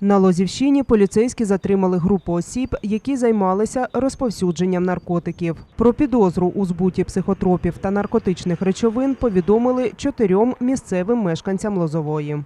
На Лозівщині поліцейські затримали групу осіб, які займалися розповсюдженням наркотиків. Про підозру у збуті психотропів та наркотичних речовин повідомили чотирьом місцевим мешканцям Лозової.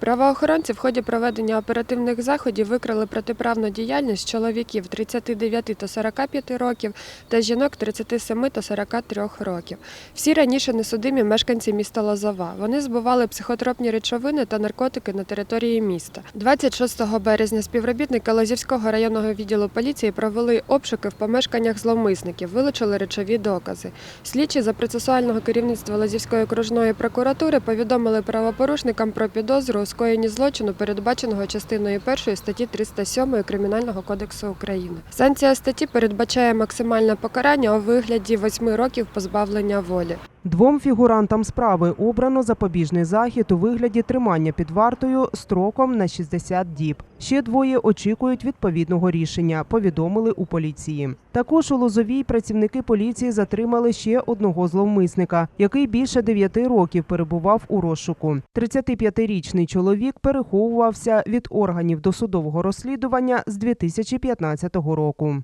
Правоохоронці в ході проведення оперативних заходів викрили протиправну діяльність чоловіків 39 та 45 років та жінок 37 та 43 років. Всі раніше несудимі мешканці міста Лозова. Вони збували психотропні речовини та наркотики на території міста. 26 березня співробітники Лозівського районного відділу поліції провели обшуки в помешканнях зловмисників, вилучили речові докази. Слідчі за процесуального керівництва Лозівської окружної прокуратури повідомили правопорушникам про підозру у скоєнні злочину, передбаченого частиною 1 статті 307 Кримінального кодексу України. Санкція статті передбачає максимальне покарання у вигляді 8 років позбавлення волі. Двом фігурантам справи обрано запобіжний захід у вигляді тримання під вартою строком на 60 діб. Ще двоє очікують відповідного рішення, повідомили у поліції. Також у Лозовій працівники поліції затримали ще одного зловмисника, який більше дев'яти років перебував у розшуку. 35-річний чоловік переховувався від органів досудового розслідування з 2015 року.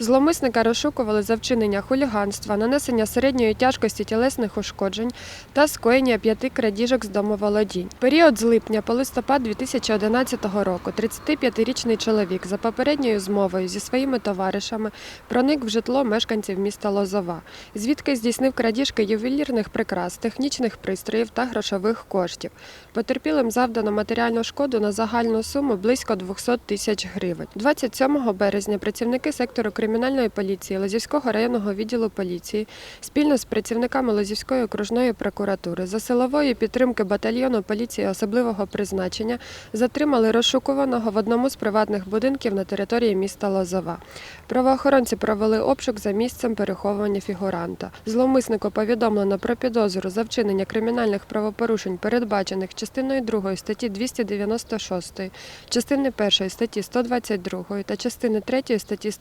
Зловмисника розшукували за вчинення хуліганства, нанесення середньої тяжкості тілесних ушкоджень та скоєння п'яти крадіжок з домоволодінь. Період з липня по листопад 2011 року 35-річний чоловік за попередньою змовою зі своїми товаришами проник в житло мешканців міста Лозова, звідки здійснив крадіжки ювелірних прикрас, технічних пристроїв та грошових коштів. Потерпілим завдано матеріальну шкоду на загальну суму близько 200 тисяч гривень. 27 березня працівники сектору кримінальної поліції Лозівського районного відділу поліції спільно з працівниками Лозівської окружної прокуратури за силової підтримки батальйону поліції особливого призначення затримали розшукуваного в одному з приватних будинків на території міста Лозова. Правоохоронці провели обшук за місцем переховування фігуранта. Зловмиснику повідомлено про підозру за вчинення кримінальних правопорушень, передбачених частиною 2 статті 296, частини 1 статті 122 та частини 3 статті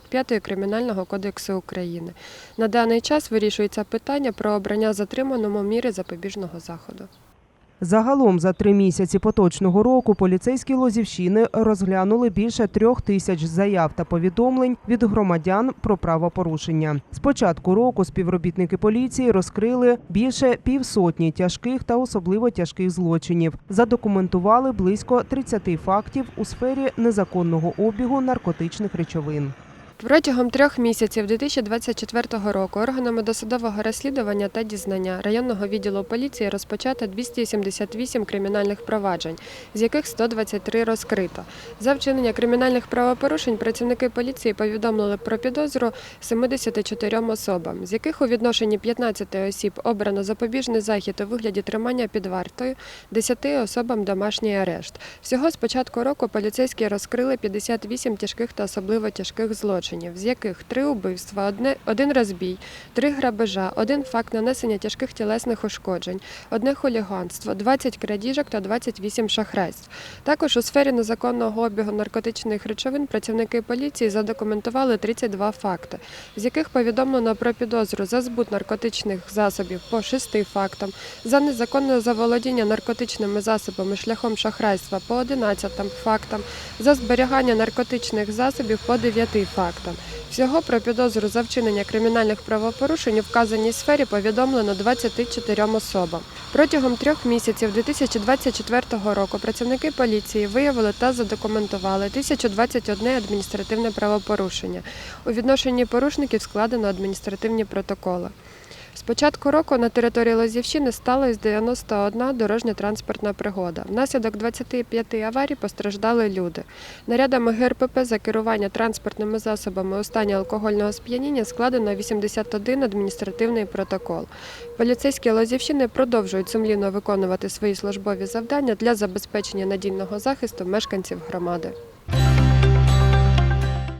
185 Кримінального кодексу України. На даний час вирішується питання про обрання затриманому міри запобіжного заходу. Загалом за три місяці поточного року поліцейські Лозівщини розглянули більше трьох тисяч заяв та повідомлень від громадян про правопорушення. З початку року співробітники поліції розкрили більше півсотні тяжких та особливо тяжких злочинів. Задокументували близько 30 фактів у сфері незаконного обігу наркотичних речовин. Протягом трьох місяців 2024 року органами досудового розслідування та дізнання районного відділу поліції розпочато 278 кримінальних проваджень, з яких 123 розкрито. За вчинення кримінальних правопорушень працівники поліції повідомили про підозру 74 особам, з яких у відношенні 15 осіб обрано запобіжний захід у вигляді тримання під вартою, 10 особам домашній арешт. Всього з початку року поліцейські розкрили 58 тяжких та особливо тяжких злочинів, з яких три убивства, одне, один розбій, три грабежа, один факт нанесення тяжких тілесних ушкоджень, одне хуліганство, 20 крадіжок та 28 шахрайств. Також у сфері незаконного обігу наркотичних речовин працівники поліції задокументували 32 факти, з яких повідомлено про підозру за збут наркотичних засобів по 6 фактам, за незаконне заволодіння наркотичними засобами шляхом шахрайства по 11 фактам, за зберігання наркотичних засобів по 9 фактам. Всього про підозру за вчинення кримінальних правопорушень у вказаній сфері повідомлено 24 особам. Протягом трьох місяців 2024 року працівники поліції виявили та задокументували 1021 адміністративне правопорушення. У відношенні порушників складено адміністративні протоколи. З початку року на території Лозівщини сталося 91 дорожньо-транспортна пригода. Внаслідок 25 аварій постраждали люди. Нарядами ГРПП за керування транспортними засобами у стані алкогольного сп'яніння складено 81 адміністративний протокол. Поліцейські Лозівщини продовжують сумлінно виконувати свої службові завдання для забезпечення надійного захисту мешканців громади.